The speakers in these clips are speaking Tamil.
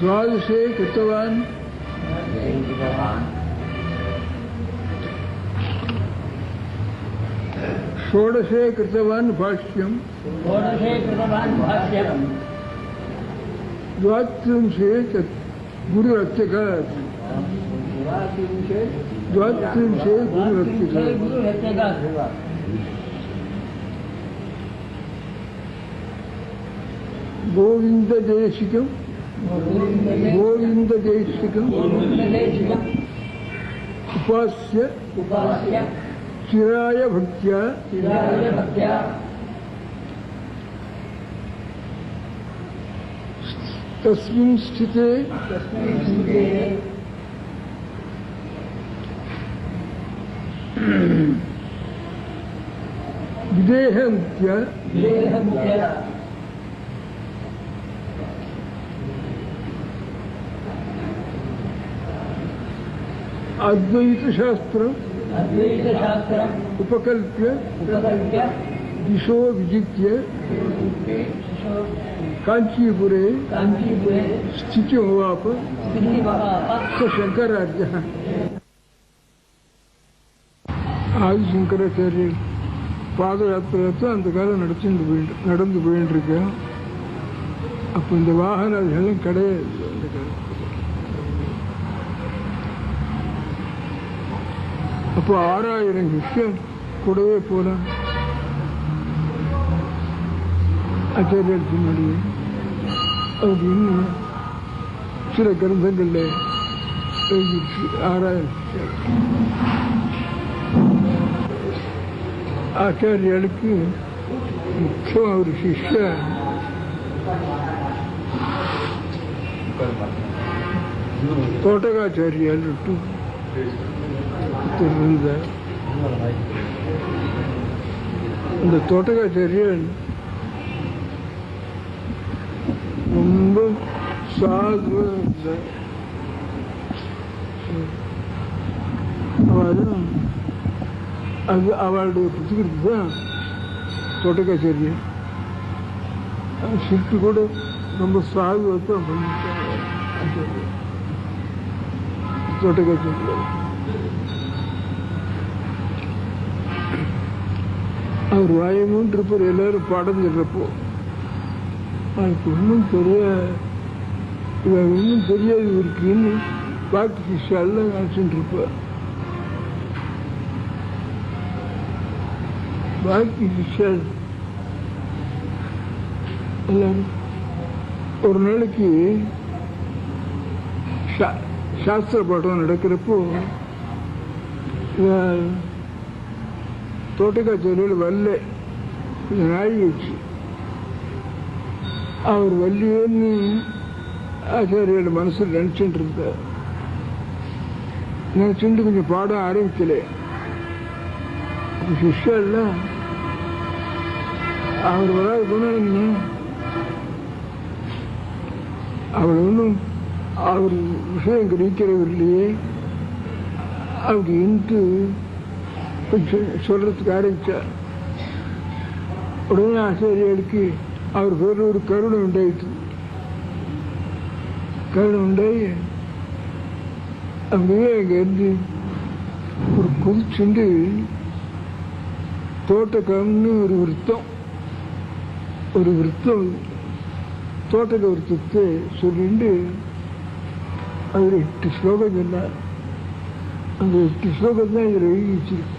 द्वादशे कृतवान्। षोडशे कृतवान् भाष्यम्। द्वात्रिंशे गुरुरत्यका द्वात्रिंशे गुरुरत्यका गोविन्ददेशिकम्। द्वात्रिंशे गुरुरत्यकात् गुरुरत्यकात् गोविन्ददेशिकम् गोविन्ददेशिकम् गोविन्ददेशिकम् उपास्य उपास्य चिराय भक्त्या चिराय भक्त्या तस्मिन् स्थिते तस्मिन् स्थिते विदेहन्त्य अद्वैतशास्त्रम् अद्वैतशास्त्रम् उपकल्प्य उपकल्प्य दिशो विजित्य काञ्चीपुरे काञ्चीपुरे स्थितिमवाप स्थितिमवाप स शङ्करार्यः ஆதிசங்கராச்சாரியர் பாத யாத்திரை அந்த காலம் நடத்திட்டு போயிட்டு நடந்து போயிட்டு இருக்கேன் அப்போ இந்த வாகன அதெல்லாம் கிடையாது அந்த காலத்துல. அப்போ ஆறாயிரம் விஷயம் கூடவே போனேன் ஆச்சாரியர் பின்னாடி அப்படின்னு சில கிரந்தங்கள்ல எழுதிச்சு ஆறாயிரம் சிஷ்யர். ஆச்சாரியர்களுக்கு முக்கியம் ஒரு சிஷ்யன் தோட்டகாச்சாரியால் இருந்த இந்த தோட்டகாச்சாரியன் ரொம்ப சாதுவா இருந்தார் அவரும் அது அவளுடைய புத்தகத்து தான் தோட்டக்காச்சேரியன் ஷிஃப்ட் கூட ரொம்ப சாதுவாக தான் பண்ணிட்டாங்க ஆச்சாரியர். அவர் வாயமும் இருப்பார் எல்லாரும் பாடம் சொல்றப்போ அதுக்கு ஒன்றும் தெரிய இவர் ஒன்றும் தெரியாது இருக்குன்னு பாக்கி சிஷாலாம் நினச்சிட்டு இருப்பார் பாக்கி சிஷால் எல்லாரும் ஒரு நாளைக்கு சா- சாஸ்திர பாடம் நடக்கிறப்போ இவன் தொழில் வரல கொஞ்சம் நாழி அவர் வள்ளியேன்னு ஆச்சாரியோட மனசில் நினச்சிட்டு இருந்தார் நினச்சிட்டு கொஞ்சம் பாடம் ஆரம்பிக்கல அப்போ சிஷ்யெல்லாம் அவர் வராது என்ன அவர் ஒன்றும் அவர் விஷயம் கிரகிக்கிறவர் இல்லையே அவருக்கு இன்று சொல்றதுக்கு ஆரம்பிச்சார். உடனே ஆசிரியர்களுக்கு அவர் பேர் ஒரு கருணை உண்டாயிற்று. கருணை உண்டாயி அங்கேயே அங்கேருந்து ஒரு குதிச்சுண்டு தோட்டக்கம்னு ஒரு விருத்தம் ஒரு விருத்தம் தோட்டக்க விருத்தத்தை சொல்லிட்டு அதில் எட்டு ஸ்லோகம் சொன்னார். அந்த எட்டு ஸ்லோகம் தான் இதில் எழுதி வச்சிருக்கு.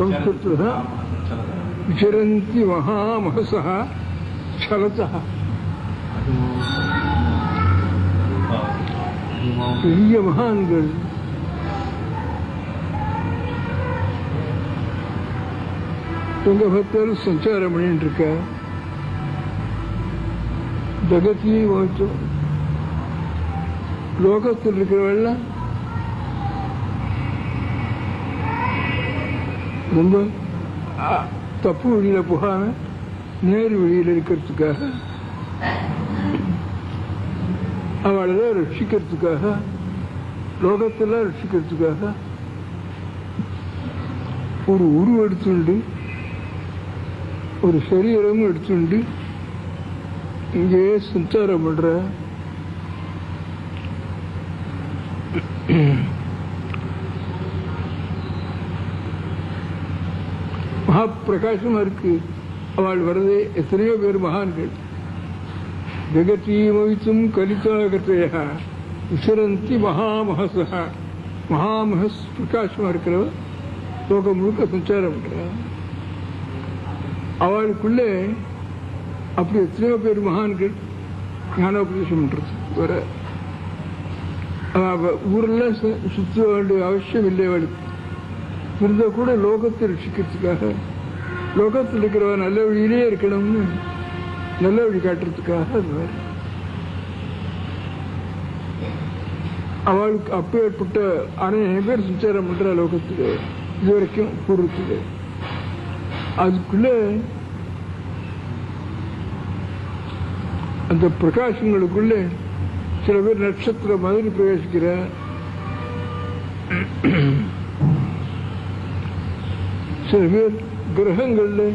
संस्कृतः विचरन्ति महामहसः छलतः பெரிய மகான்கள் துங்கபக்தர் சஞ்சாரம் பண்ணிட்டு இருக்க ஜெகத்தையும் மோச்சம் லோகத்தில் இருக்கிறவெல்லாம் ரொம்ப தப்பு வழியில போகாமல் நேர் வழியில் இருக்கிறதுக்காக அவளை ரட்சிக்கிறதுக்காக லோகத்தெல்லாம் ரட்சிக்கிறதுக்காக ஒரு உருவம் எடுத்துண்டு ஒரு சரீரமும் எடுத்துண்டு இங்கே சஞ்சாரம் பண்ற. மகா பிரகாசமா இருக்கு அவள் வரதே எத்தனையோ பேர் மகான்கள். ஜெகத்தீமவித்தும் கலித்தாகத்தையா விசரந்தி மகாமகசா மகாமகஸ் பிரகாசமா இருக்கிறவ லோகம் முழுக்க சஞ்சாரம் பண்ற அவளுக்குள்ளே அப்படி எத்தனையோ பேர் மகான்கள் ஞானோபதேசம் பண்றது வர. ஊரெல்லாம் ஊர்ல சுத்த வேண்டிய அவசியம் இல்லை அவளுக்கு. இருந்தால் கூட லோகத்தை ரசிக்கிறதுக்காக லோகத்தில் இருக்கிறவ நல்ல வழியிலே இருக்கணும்னு நல்ல வழி காட்டுறதுக்காக அது வேற. அவளுக்கு அப்பேற்பட்ட அநேக பேர் சஞ்சாரம் பண்ணுற லோகத்தில் இது வரைக்கும் பூர்வத்தில். அதுக்குள்ள அந்த பிரகாசங்களுக்குள்ள சில பேர் நட்சத்திரம் மாதிரி பிரகாசிக்கிற سيفير غرفنغل